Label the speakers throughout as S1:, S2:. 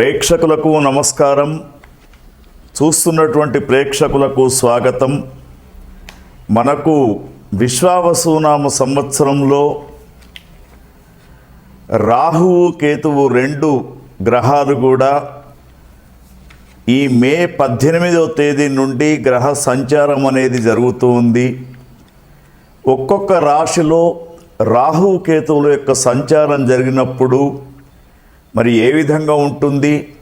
S1: ప్రేక్షకులకు నమస్కారం. చూస్తున్నటువంటి ప్రేక్షకులకు స్వాగతం. మనకు విశ్వావసునామ సంవత్సరంలో రాహువు కేతువు రెండు గ్రహాలు కూడా ఈ మే పద్దెనిమిదవ తేదీ నుండి గ్రహ సంచారం అనేది జరుగుతూ ఉంది. ఒక్కొక్క రాశిలో రాహు కేతువుల యొక్క సంచారం జరిగినప్పుడు మరి ఏ విధంగా ఉంటుంది?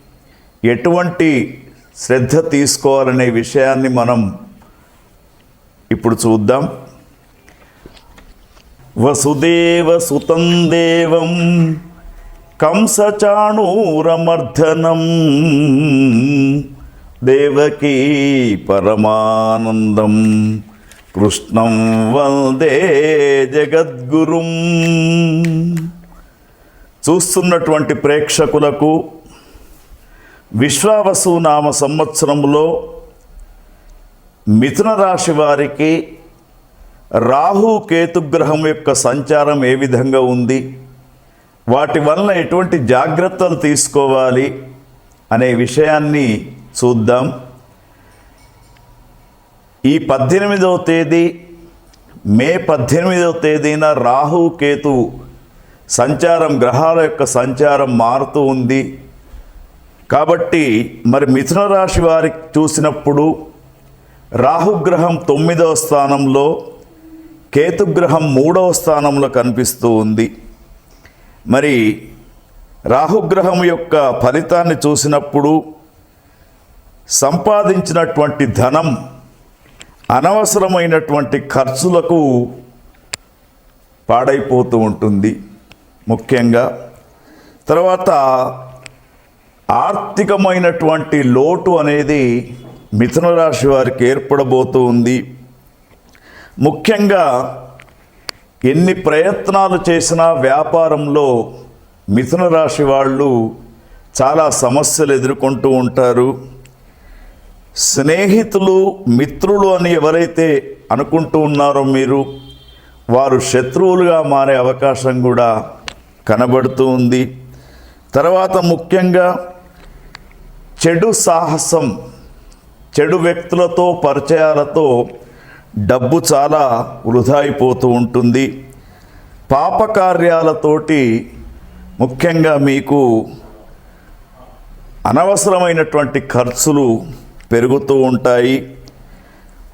S1: ఎటువంటి శ్రద్ధ తీసుకోవాలనే విషయాన్ని మనం ఇప్పుడు చూద్దాం. వసుదేవ సుతం దేవం కంసచాణూరమర్ధనం దేవకీ పరమానందం కృష్ణం వందే జగద్గురుం. చూస్తున్నటువంటి ప్రేక్షకులకు విశ్వావసు నామ సంవత్సరంలో మిథున రాశి వారికి రాహు కేతుగ్రహం యొక్క సంచారం ఏ విధంగా ఉంది? వాటి వలన ఎటువంటి జాగ్రత్తలు తీసుకోవాలి? అనే విషయాన్ని చూద్దాం. ఈ పద్దెనిమిదవ తేదీ మే పద్దెనిమిదవ తేదీన రాహు కేతు సంచారం గ్రహాల యొక్క సంచారం మారుతూ ఉంది. కాబట్టి మరి మిథున రాశి వారికి చూసినప్పుడు రాహుగ్రహం తొమ్మిదవ స్థానంలో కేతుగ్రహం మూడవ స్థానంలో కనిపిస్తూ ఉంది. మరి రాహుగ్రహం యొక్క ఫలితాన్ని చూసినప్పుడు సంపాదించినటువంటి ధనం అనవసరమైనటువంటి ఖర్చులకు పాడైపోతూ ఉంటుంది. ముఖ్యంగా. తర్వాత ఆర్థికమైనటువంటి లోటు అనేది మిథున రాశి వారికి ఏర్పడబోతూ ఉంది. ముఖ్యంగా ఎన్ని ప్రయత్నాలు చేసినా వ్యాపారంలో మిథున రాశి వాళ్ళు చాలా సమస్యలు ఎదుర్కొంటూ ఉంటారు. స్నేహితులు మిత్రులు అని ఎవరైతే అనుకుంటూ ఉన్నారో మీరు వారు శత్రువులుగా మారే అవకాశం కూడా కనబడుతూ ఉంది. తర్వాత ముఖ్యంగా చెడు సాహసం చెడు వ్యక్తులతో పరిచయాలతో డబ్బు చాలా వృధా అయిపోతూ ఉంటుంది. పాపకార్యాలతోటి ముఖ్యంగా మీకు అనవసరమైనటువంటి ఖర్చులు పెరుగుతూ ఉంటాయి.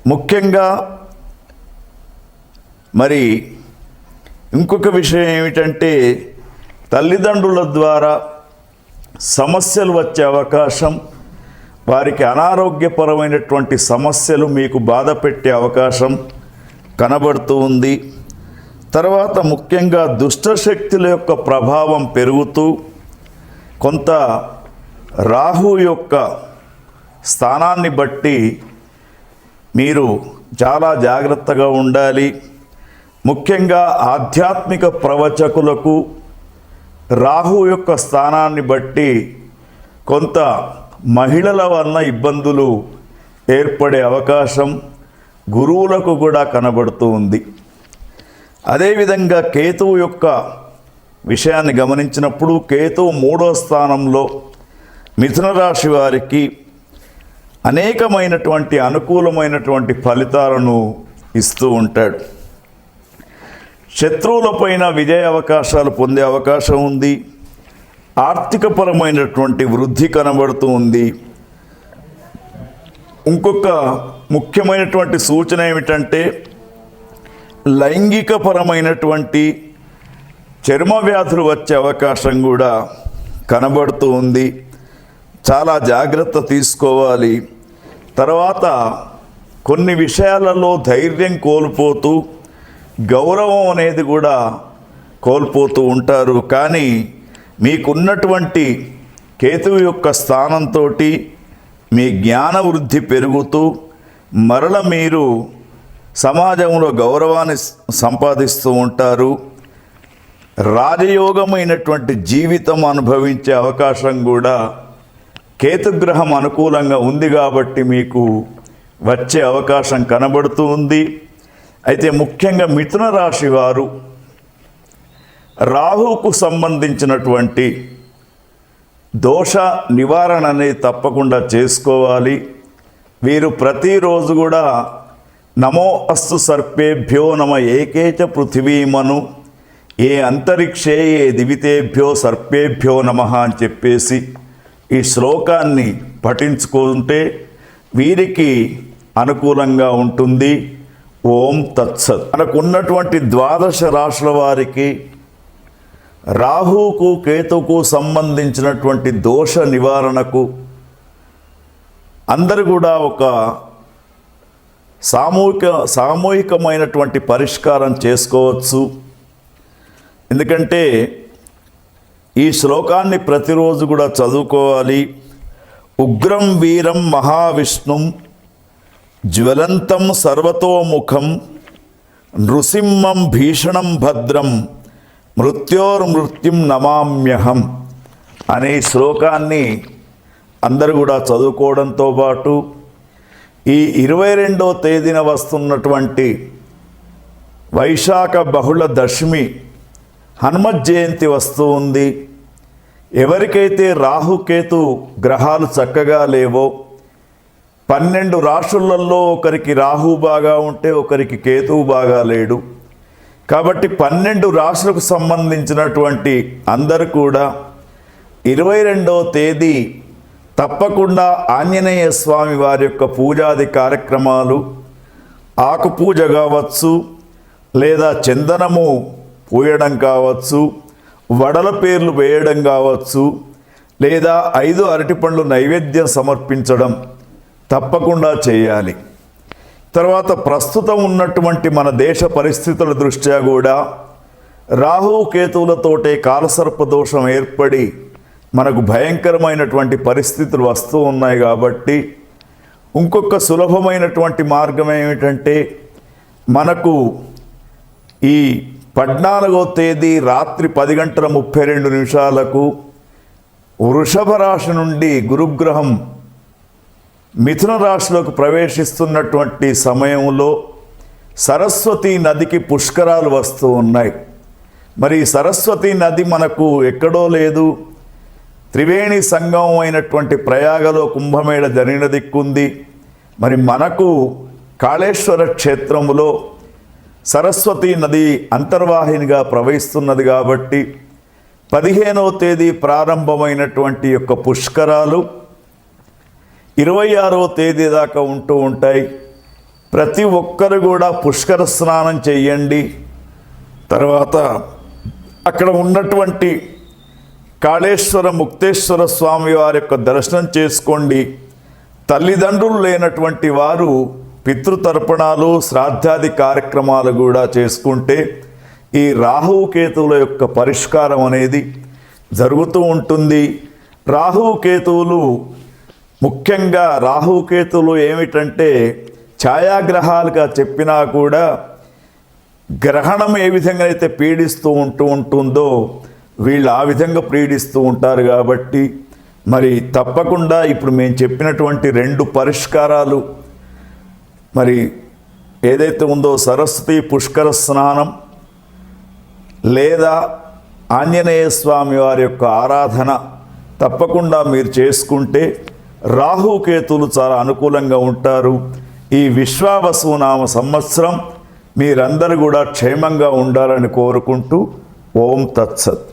S1: ముఖ్యంగా మరి ఇంకొక విషయం ఏమిటంటే తల్లిదండ్రుల ద్వారా సమస్యలు వచ్చే అవకాశం వారికి అనారోగ్యపరమైనటువంటి సమస్యలు మీకు బాధ పెట్టే అవకాశం కనబడుతూ ఉంది. తర్వాత ముఖ్యంగా దుష్టశక్తుల యొక్క ప్రభావం పెరుగుతూ కొంత రాహు యొక్క స్థానాన్ని బట్టి మీరు చాలా జాగ్రత్తగా ఉండాలి. ముఖ్యంగా ఆధ్యాత్మిక ప్రవచకులకు రాహు యొక్క స్థానాన్ని బట్టి కొంత మహిళల వలన ఇబ్బందులు ఏర్పడే అవకాశం గురువులకు కూడా కనబడుతూ ఉంది. అదేవిధంగా కేతువు యొక్క విషయాన్ని గమనించినప్పుడు కేతువు మూడో స్థానంలో మిథున రాశి వారికి అనేకమైనటువంటి అనుకూలమైనటువంటి ఫలితాలను ఇస్తూ ఉంటాడు. శత్రువులపైన విజయ అవకాశాలు పొందే అవకాశం ఉంది. ఆర్థికపరమైనటువంటి వృద్ధి కనబడుతూ ఉంది. ఇంకొక ముఖ్యమైనటువంటి సూచన ఏమిటంటే లైంగికపరమైనటువంటి చర్మ వ్యాధులు వచ్చే అవకాశం కూడా కనబడుతూ ఉంది. చాలా జాగ్రత్త తీసుకోవాలి. తర్వాత కొన్ని విషయాలలో ధైర్యం కోల్పోతూ గౌరవం అనేది కూడా కోల్పోతూ ఉంటారు. కానీ మీకున్నటువంటి కేతువు యొక్క స్థానంతో మీ జ్ఞాన వృద్ధి పెరుగుతూ మరల మీరు సమాజంలో గౌరవాన్ని సంపాదిస్తూ ఉంటారు. రాజయోగమైనటువంటి జీవితం అనుభవించే అవకాశం కూడా కేతుగ్రహం అనుకూలంగా ఉంది కాబట్టి మీకు వచ్చే అవకాశం కనబడుతూ ఉంది. అయితే ముఖ్యంగా మిథున రాశి వారు రాహుకు సంబంధించినటువంటి దోష నివారణ అనేది తప్పకుండా చేసుకోవాలి. వీరు ప్రతిరోజు కూడా నమో అస్తు సర్పేభ్యో నమ ఏకేచ పృథివీమను ఏ అంతరిక్షే ఏ దివితేభ్యో సర్పేభ్యో నమ అని చెప్పేసి ఈ శ్లోకాన్ని పఠించుకుంటే వీరికి అనుకూలంగా ఉంటుంది. ఓం తత్సత్. మనకున్నటువంటి ద్వాదశ రాశుల వారికి రాహుకు కేతుకు సంబంధించినటువంటి దోష నివారణకు అందరూ కూడా ఒక సామూహిక సామూహికమైనటువంటి పరిష్కారం చేసుకోవచ్చు. ఎందుకంటే ఈ శ్లోకాన్ని ప్రతిరోజు కూడా చదువుకోవాలి. ఉగ్రం వీరం మహావిష్ణుం జ్వలంతం సర్వతోముఖం నృసింహం భీషణం భద్రం మృత్యోర్మృత్యుం నమామ్యహం అనే శ్లోకాన్ని అందరూ కూడా చదువుకోవడంతో పాటు ఈ ఇరవై రెండో తేదీన వస్తున్నటువంటి వైశాఖ బహుళ దశమి హనుమత్ జయంతి వస్తూ ఉంది. ఎవరికైతే రాహుకేతు గ్రహాలు చక్కగా లేవో పన్నెండు రాశులలో ఒకరికి రాహు బాగా ఉంటే ఒకరికి కేతువు బాగా లేడు. కాబట్టి పన్నెండు రాశులకు సంబంధించినటువంటి అందరు కూడా ఇరవై రెండవ తేదీ తప్పకుండా ఆంజనేయ స్వామి వారి యొక్క పూజాది కార్యక్రమాలు ఆకు పూజ కావచ్చు లేదా చందనము పూయడం కావచ్చు వడల పేర్లు వేయడం కావచ్చు లేదా ఐదు అరటిపండ్లు నైవేద్యం సమర్పించడం తప్పకుండా చేయాలి. తర్వాత ప్రస్తుతం ఉన్నటువంటి మన దేశ పరిస్థితుల దృష్ట్యా కూడా రాహు కేతువులతోటే కాలసర్ప దోషం ఏర్పడి మనకు భయంకరమైనటువంటి పరిస్థితులు వస్తూ ఉన్నాయి కాబట్టి ఇంకొక సులభమైనటువంటి మార్గం ఏమిటంటే మనకు ఈ పద్నాలుగో తేదీ రాత్రి పది గంటల ముప్పై రెండు నిమిషాలకు వృషభ రాశి నుండి గురుగ్రహం మిథున రాశిలోకి ప్రవేశిస్తున్నటువంటి సమయంలో సరస్వతి నదికి పుష్కరాలు వస్తూ ఉన్నాయి. మరి సరస్వతి నది మనకు ఎక్కడో లేదు. త్రివేణి సంగమం అయినటువంటి ప్రయాగలో కుంభమేళ జరిగిన దిక్కుంది మరి మనకు కాళేశ్వర క్షేత్రములో సరస్వతి నది అంతర్వాహినిగా ప్రవహిస్తున్నది కాబట్టి పదిహేనవ తేదీ ప్రారంభమైనటువంటి యొక్క పుష్కరాలు ఇరవై ఆరవ తేదీ దాకా ఉంటూ ఉంటాయి. ప్రతి ఒక్కరు కూడా పుష్కర స్నానం చేయండి తర్వాత అక్కడ ఉన్నటువంటి కాళేశ్వర ముక్తేశ్వర స్వామి వారి యొక్క దర్శనం చేసుకోండి. తల్లిదండ్రులు లేనటువంటి వారు పితృతర్పణాలు శ్రాద్ధాది కార్యక్రమాలు కూడా చేసుకుంటే ఈ రాహుకేతువుల యొక్క పరిష్కారం అనేది జరుగుతూ ఉంటుంది. రాహుకేతువులు ముఖ్యంగా రాహుకేతులు ఏమిటంటే ఛాయాగ్రహాలుగా చెప్పినా కూడా గ్రహణం ఏ విధంగా అయితే పీడిస్తూ ఉంటూ ఉంటుందో వీళ్ళు ఆ విధంగా పీడిస్తూ ఉంటారు కాబట్టి మరి తప్పకుండా ఇప్పుడు మేము చెప్పినటువంటి రెండు పరిష్కారాలు మరి ఏదైతే ఉందో సరస్వతి పుష్కర స్నానం లేదా ఆంజనేయ స్వామి వారి యొక్క ఆరాధన తప్పకుండా మీరు చేసుకుంటే రాహుకేతులు చాలా అనుకూలంగా ఉంటారు. ఈ విశ్వావసునామ సంవత్సరం మీరందరూ కూడా క్షేమంగా ఉండాలని కోరుకుంటూ ఓం తత్సత్.